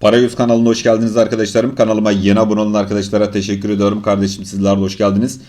Parayüz kanalına hoş geldiniz arkadaşlarım. Kanalıma yeni abone olan arkadaşlara teşekkür ediyorum. Kardeşim sizler de hoş geldiniz.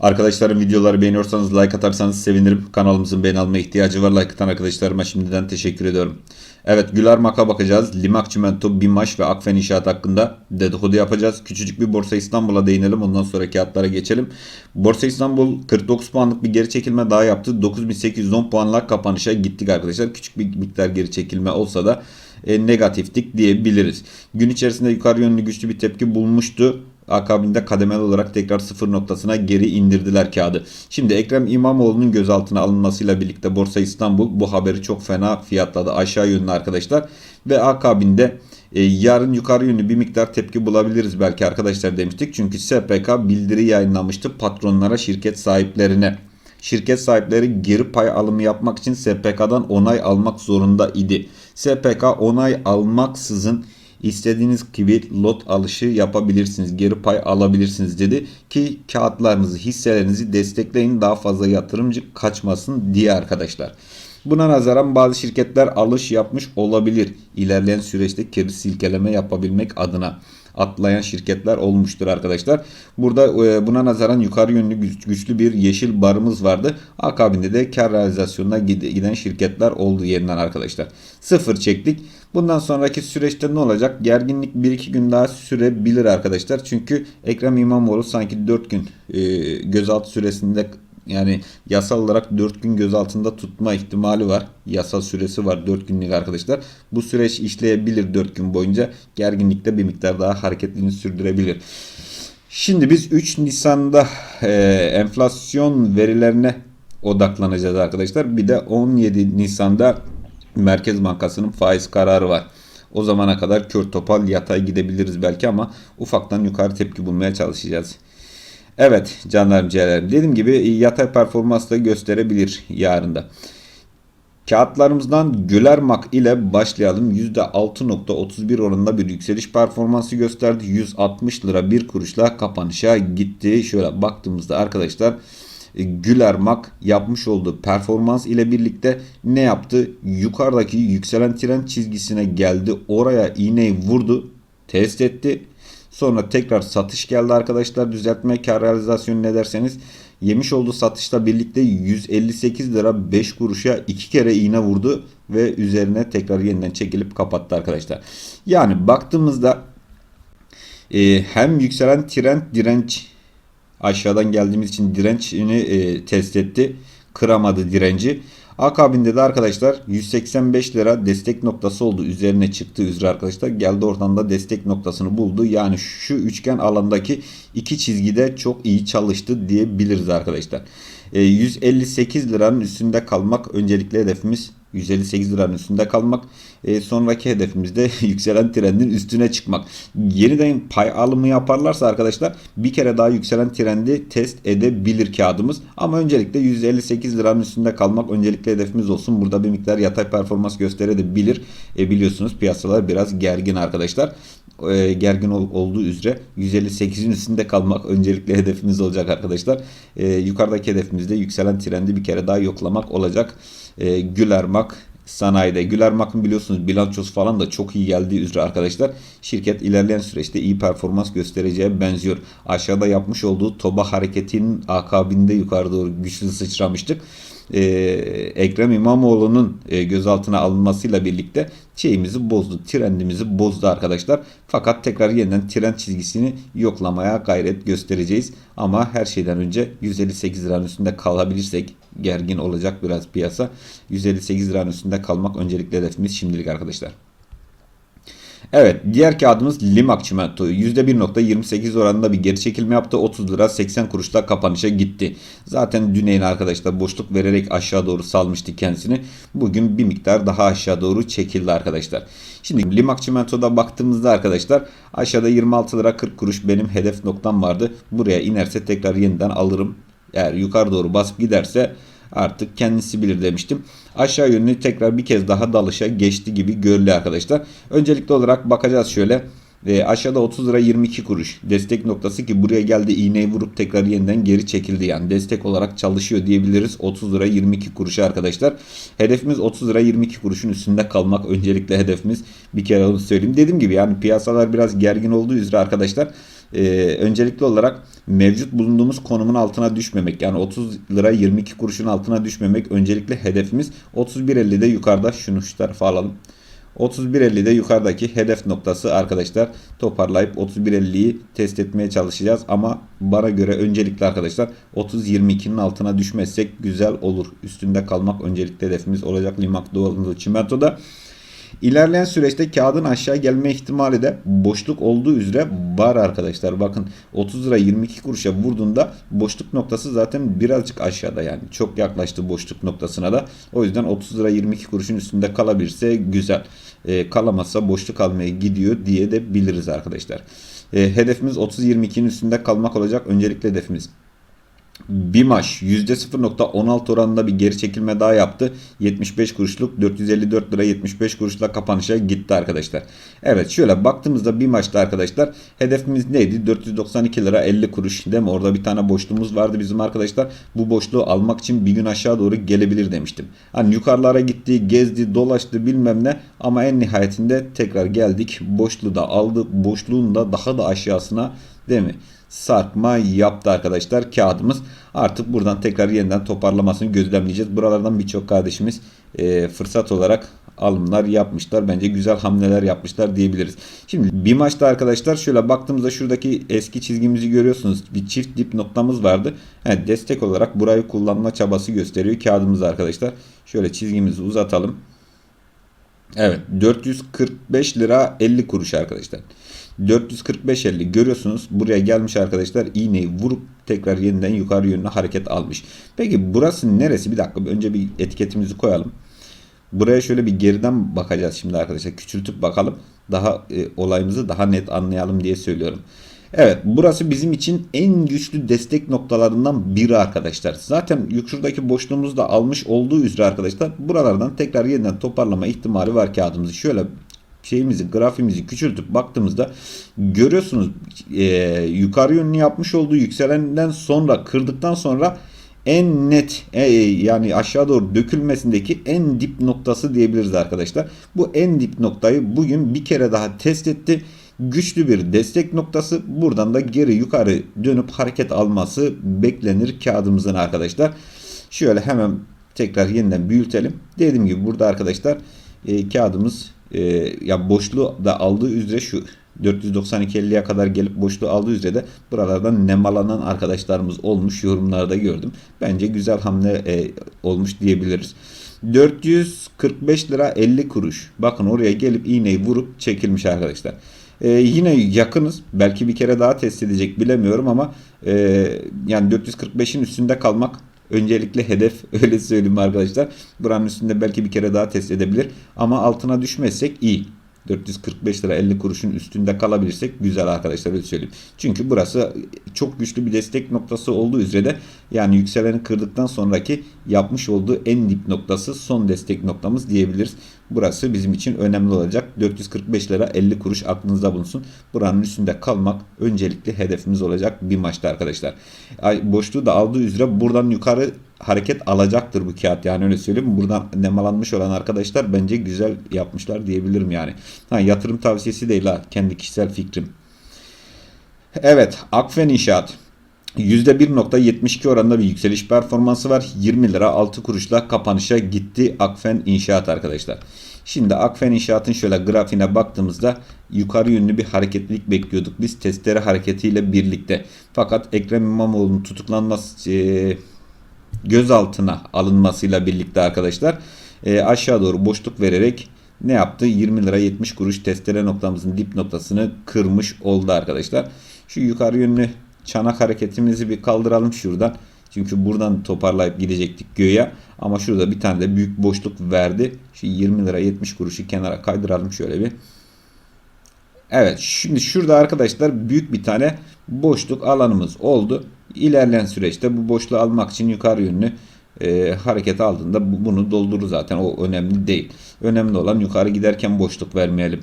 Arkadaşlarım videoları beğeniyorsanız like atarsanız sevinirim. Kanalımızın beğeni alma ihtiyacı var. Like atan arkadaşlarıma şimdiden teşekkür ediyorum. Evet Güler Mak'a bakacağız. Limak Çimento, Bimaş ve Akfen İnşaat hakkında dedikodu yapacağız. Küçücük bir Borsa İstanbul'a değinelim. Ondan sonra kağıtlara geçelim. Borsa İstanbul 49 puanlık bir geri çekilme daha yaptı. 9810 puanla kapanışa gittik arkadaşlar. Küçük bir miktar geri çekilme olsa da e, negatiftik diyebiliriz. Gün içerisinde yukarı yönlü güçlü bir tepki bulmuştu. Akabinde kademeli olarak tekrar sıfır noktasına geri indirdiler kağıdı. Şimdi Ekrem İmamoğlu'nun gözaltına alınmasıyla birlikte Borsa İstanbul bu haberi çok fena fiyatladı aşağı yönlü arkadaşlar. Ve akabinde e, yarın yukarı yönlü bir miktar tepki bulabiliriz belki arkadaşlar demiştik. Çünkü SPK bildiri yayınlamıştı patronlara şirket sahiplerine. Şirket sahipleri geri pay alımı yapmak için SPK'dan onay almak zorunda idi. SPK onay almaksızın istediğiniz gibi lot alışı yapabilirsiniz. Geri pay alabilirsiniz dedi ki kağıtlarınızı, hisselerinizi destekleyin daha fazla yatırımcı kaçmasın diye arkadaşlar. Buna nazaran bazı şirketler alış yapmış olabilir. İlerleyen süreçte geri silkeleme yapabilmek adına atlayan şirketler olmuştur arkadaşlar. Burada e, buna nazaran yukarı yönlü güçlü bir yeşil barımız vardı. Akabinde de kar realizasyonuna giden şirketler oldu yeniden arkadaşlar. Sıfır çektik. Bundan sonraki süreçte ne olacak? Gerginlik 1-2 gün daha sürebilir arkadaşlar. Çünkü Ekrem İmamoğlu sanki 4 gün e, gözaltı süresinde yani yasal olarak 4 gün gözaltında tutma ihtimali var. Yasal süresi var 4 günlük arkadaşlar. Bu süreç işleyebilir 4 gün boyunca. Gerginlikte bir miktar daha hareketliliğini sürdürebilir. Şimdi biz 3 Nisan'da e, enflasyon verilerine odaklanacağız arkadaşlar. Bir de 17 Nisan'da Merkez Bankası'nın faiz kararı var. O zamana kadar kör topal yatay gidebiliriz belki ama ufaktan yukarı tepki bulmaya çalışacağız. Evet canlarım ciğerlerim. Dediğim gibi yatay performans da gösterebilir yarında. Kağıtlarımızdan Gülermak ile başlayalım. %6.31 oranında bir yükseliş performansı gösterdi. 160 lira bir kuruşla kapanışa gitti. Şöyle baktığımızda arkadaşlar Gülermak yapmış olduğu performans ile birlikte ne yaptı? Yukarıdaki yükselen tren çizgisine geldi. Oraya iğneyi vurdu. Test etti. Sonra tekrar satış geldi arkadaşlar. Düzeltme kar realizasyonu ne derseniz yemiş olduğu satışla birlikte 158 lira 5 kuruşa 2 kere iğne vurdu ve üzerine tekrar yeniden çekilip kapattı arkadaşlar. Yani baktığımızda e, hem yükselen trend direnç aşağıdan geldiğimiz için dirençini e, test etti. Kıramadı direnci. Akabinde de arkadaşlar 185 lira destek noktası oldu. Üzerine çıktı üzere arkadaşlar. Geldi oradan da destek noktasını buldu. Yani şu üçgen alandaki iki çizgide çok iyi çalıştı diyebiliriz arkadaşlar. E, 158 liranın üstünde kalmak öncelikle hedefimiz 158 liranın üstünde kalmak. E, sonraki hedefimiz de yükselen trendin üstüne çıkmak. Yeniden pay alımı yaparlarsa arkadaşlar bir kere daha yükselen trendi test edebilir kağıdımız. Ama öncelikle 158 liranın üstünde kalmak öncelikle hedefimiz olsun. Burada bir miktar yatay performans gösterebilir. E, biliyorsunuz piyasalar biraz gergin arkadaşlar. E, gergin ol, olduğu üzere 158'in üstünde kalmak öncelikle hedefimiz olacak arkadaşlar. E, yukarıdaki hedefimiz de yükselen trendi bir kere daha yoklamak olacak. E, Gülermak sanayide. Gülermak'ın biliyorsunuz bilançosu falan da çok iyi geldiği üzere arkadaşlar. Şirket ilerleyen süreçte iyi performans göstereceğe benziyor. Aşağıda yapmış olduğu toba hareketinin akabinde yukarı doğru güçlü sıçramıştık e, Ekrem İmamoğlu'nun e, gözaltına alınmasıyla birlikte şeyimizi bozdu. Trendimizi bozdu arkadaşlar. Fakat tekrar yeniden trend çizgisini yoklamaya gayret göstereceğiz. Ama her şeyden önce 158 liranın üstünde kalabilirsek gergin olacak biraz piyasa. 158 liranın üstünde kalmak öncelikle hedefimiz şimdilik arkadaşlar. Evet diğer kağıdımız Limak Çimento %1.28 oranında bir geri çekilme yaptı. 30 lira 80 kuruşla kapanışa gitti. Zaten düneyin arkadaşlar boşluk vererek aşağı doğru salmıştı kendisini. Bugün bir miktar daha aşağı doğru çekildi arkadaşlar. Şimdi Limak Çimento'da baktığımızda arkadaşlar aşağıda 26 lira 40 kuruş benim hedef noktam vardı. Buraya inerse tekrar yeniden alırım. Eğer yukarı doğru basıp giderse artık kendisi bilir demiştim. Aşağı yönlü tekrar bir kez daha dalışa geçti gibi görülüyor arkadaşlar. Öncelikli olarak bakacağız şöyle. Ve aşağıda 30 lira 22 kuruş destek noktası ki buraya geldi iğneyi vurup tekrar yeniden geri çekildi. Yani destek olarak çalışıyor diyebiliriz 30 lira 22 kuruşa arkadaşlar. Hedefimiz 30 lira 22 kuruşun üstünde kalmak öncelikle hedefimiz. Bir kere onu söyleyeyim. Dediğim gibi yani piyasalar biraz gergin olduğu üzere arkadaşlar e, öncelikli olarak mevcut bulunduğumuz konumun altına düşmemek. Yani 30 lira 22 kuruşun altına düşmemek öncelikle hedefimiz. 31.50'de yukarıda şunu şu tarafa alalım. 31.50'de yukarıdaki hedef noktası arkadaşlar toparlayıp 31.50'yi test etmeye çalışacağız ama bana göre öncelikle arkadaşlar 30.22'nin altına düşmezsek güzel olur. Üstünde kalmak öncelikle hedefimiz olacak Limak Doğalı Çimento'da. İlerleyen süreçte kağıdın aşağı gelme ihtimali de boşluk olduğu üzere var arkadaşlar. Bakın 30 lira 22 kuruşa vurduğunda boşluk noktası zaten birazcık aşağıda yani. Çok yaklaştı boşluk noktasına da. O yüzden 30 lira 22 kuruşun üstünde kalabilirse güzel. E, kalamazsa boşluk almaya gidiyor diye de biliriz arkadaşlar. E, hedefimiz 30-22'nin üstünde kalmak olacak. Öncelikle hedefimiz. BİMAŞ %0.16 oranında bir geri çekilme daha yaptı. 75 kuruşluk 454 lira 75 kuruşla kapanışa gitti arkadaşlar. Evet şöyle baktığımızda BİMAŞ'ta arkadaşlar hedefimiz neydi? 492 lira 50 kuruş değil mi? Orada bir tane boşluğumuz vardı bizim arkadaşlar. Bu boşluğu almak için bir gün aşağı doğru gelebilir demiştim. Hani yukarılara gitti, gezdi, dolaştı bilmem ne ama en nihayetinde tekrar geldik. Boşluğu da aldı. Boşluğun da daha da aşağısına değil mi? Sarkma yaptı arkadaşlar kağıdımız. Artık buradan tekrar yeniden toparlamasını gözlemleyeceğiz. Buralardan birçok kardeşimiz e, fırsat olarak alımlar yapmışlar. Bence güzel hamleler yapmışlar diyebiliriz. Şimdi bir maçta arkadaşlar şöyle baktığımızda şuradaki eski çizgimizi görüyorsunuz. Bir çift dip noktamız vardı. Evet, destek olarak burayı kullanma çabası gösteriyor kağıdımız arkadaşlar. Şöyle çizgimizi uzatalım. Evet 445 lira 50 kuruş arkadaşlar. 445.50 görüyorsunuz buraya gelmiş arkadaşlar iğneyi vurup tekrar yeniden yukarı yönüne hareket almış. Peki burası neresi? Bir dakika önce bir etiketimizi koyalım. Buraya şöyle bir geriden bakacağız şimdi arkadaşlar. Küçültüp bakalım. Daha e, olayımızı daha net anlayalım diye söylüyorum. Evet burası bizim için en güçlü destek noktalarından biri arkadaşlar. Zaten şuradaki boşluğumuzu da almış olduğu üzere arkadaşlar buralardan tekrar yeniden toparlama ihtimali var kağıdımızı. Şöyle şeyimizi grafimizi küçültüp baktığımızda görüyorsunuz e, yukarı yönlü yapmış olduğu yükselenden sonra kırdıktan sonra en net e, yani aşağı doğru dökülmesindeki en dip noktası diyebiliriz arkadaşlar. Bu en dip noktayı bugün bir kere daha test etti. Güçlü bir destek noktası. Buradan da geri yukarı dönüp hareket alması beklenir kağıdımızın arkadaşlar. Şöyle hemen tekrar yeniden büyütelim. Dediğim gibi burada arkadaşlar e, kağıdımız e, ya boşluğu da aldığı üzere şu 492.50'ye kadar gelip boşluğu aldığı üzere de buralardan nemalanan arkadaşlarımız olmuş yorumlarda gördüm. Bence güzel hamle e, olmuş diyebiliriz. 445 lira 50 kuruş. Bakın oraya gelip iğneyi vurup çekilmiş arkadaşlar. Ee, yine yakınız. Belki bir kere daha test edecek bilemiyorum ama e, yani 445'in üstünde kalmak Öncelikle hedef öyle söyleyeyim arkadaşlar. Buranın üstünde belki bir kere daha test edebilir. Ama altına düşmezsek iyi. 445 lira 50 kuruşun üstünde kalabilirsek güzel arkadaşlar öyle söyleyeyim. Çünkü burası çok güçlü bir destek noktası olduğu üzere de yani yükseleni kırdıktan sonraki yapmış olduğu en dip noktası son destek noktamız diyebiliriz. Burası bizim için önemli olacak. 445 lira 50 kuruş aklınızda bulunsun. Buranın üstünde kalmak öncelikli hedefimiz olacak bir maçta arkadaşlar. Boşluğu da aldığı üzere buradan yukarı hareket alacaktır bu kağıt yani öyle söyleyeyim. Buradan nemalanmış olan arkadaşlar bence güzel yapmışlar diyebilirim yani. Ha, yatırım tavsiyesi değil ha kendi kişisel fikrim. Evet Akfen İnşaat %1.72 oranında bir yükseliş performansı var. 20 lira 6 kuruşla kapanışa gitti Akfen İnşaat arkadaşlar. Şimdi Akfen İnşaat'ın şöyle grafiğine baktığımızda yukarı yönlü bir hareketlilik bekliyorduk. Biz testere hareketiyle birlikte. Fakat Ekrem İmamoğlu'nun tutuklanması e, gözaltına alınmasıyla birlikte arkadaşlar e, aşağı doğru boşluk vererek ne yaptı? 20 lira 70 kuruş testere noktamızın dip noktasını kırmış oldu arkadaşlar. Şu yukarı yönlü çanak hareketimizi bir kaldıralım şuradan. Çünkü buradan toparlayıp gidecektik göğe. Ama şurada bir tane de büyük boşluk verdi. Şu 20 lira 70 kuruşu kenara kaydıralım şöyle bir. Evet şimdi şurada arkadaşlar büyük bir tane boşluk alanımız oldu. İlerleyen süreçte bu boşluğu almak için yukarı yönlü e, hareket aldığında bunu doldurur zaten o önemli değil. Önemli olan yukarı giderken boşluk vermeyelim.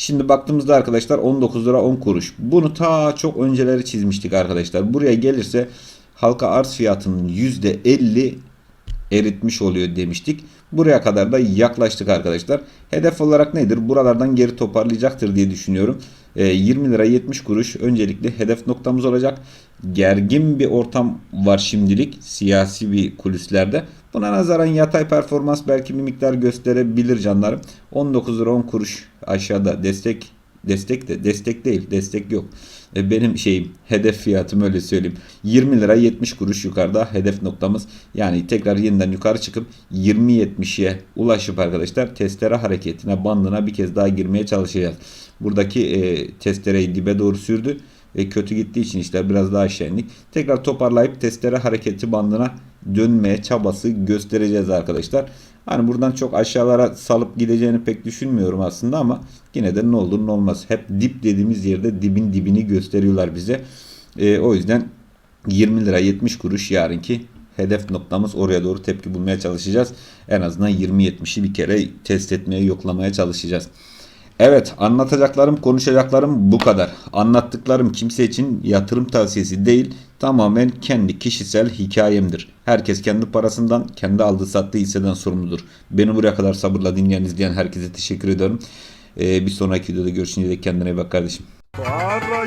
Şimdi baktığımızda arkadaşlar 19 lira 10 kuruş. Bunu ta çok önceleri çizmiştik arkadaşlar. Buraya gelirse halka arz fiyatının %50 eritmiş oluyor demiştik. Buraya kadar da yaklaştık arkadaşlar. Hedef olarak nedir? Buralardan geri toparlayacaktır diye düşünüyorum. E, 20 lira 70 kuruş öncelikle hedef noktamız olacak. Gergin bir ortam var şimdilik siyasi bir kulislerde. Buna nazaran yatay performans belki bir miktar gösterebilir canlarım. 19 lira 10 kuruş aşağıda destek destek de destek değil destek yok. E, benim şeyim hedef fiyatım öyle söyleyeyim. 20 lira 70 kuruş yukarıda hedef noktamız. Yani tekrar yeniden yukarı çıkıp 20-70'ye ulaşıp arkadaşlar testere hareketine bandına bir kez daha girmeye çalışacağız. Buradaki e, testereyi dibe doğru sürdü. E, kötü gittiği için işler biraz daha aşağı indik. Tekrar toparlayıp testere hareketi bandına dönmeye çabası göstereceğiz arkadaşlar. Hani buradan çok aşağılara salıp gideceğini pek düşünmüyorum aslında ama yine de ne olur ne olmaz. Hep dip dediğimiz yerde dibin dibini gösteriyorlar bize. E, o yüzden 20 lira 70 kuruş yarınki hedef noktamız oraya doğru tepki bulmaya çalışacağız. En azından 20-70'i bir kere test etmeye yoklamaya çalışacağız. Evet anlatacaklarım konuşacaklarım bu kadar. Anlattıklarım kimse için yatırım tavsiyesi değil tamamen kendi kişisel hikayemdir. Herkes kendi parasından kendi aldığı sattığı hisseden sorumludur. Beni buraya kadar sabırla dinleyen izleyen herkese teşekkür ediyorum. Ee, bir sonraki videoda görüşünce de kendine bak kardeşim. Para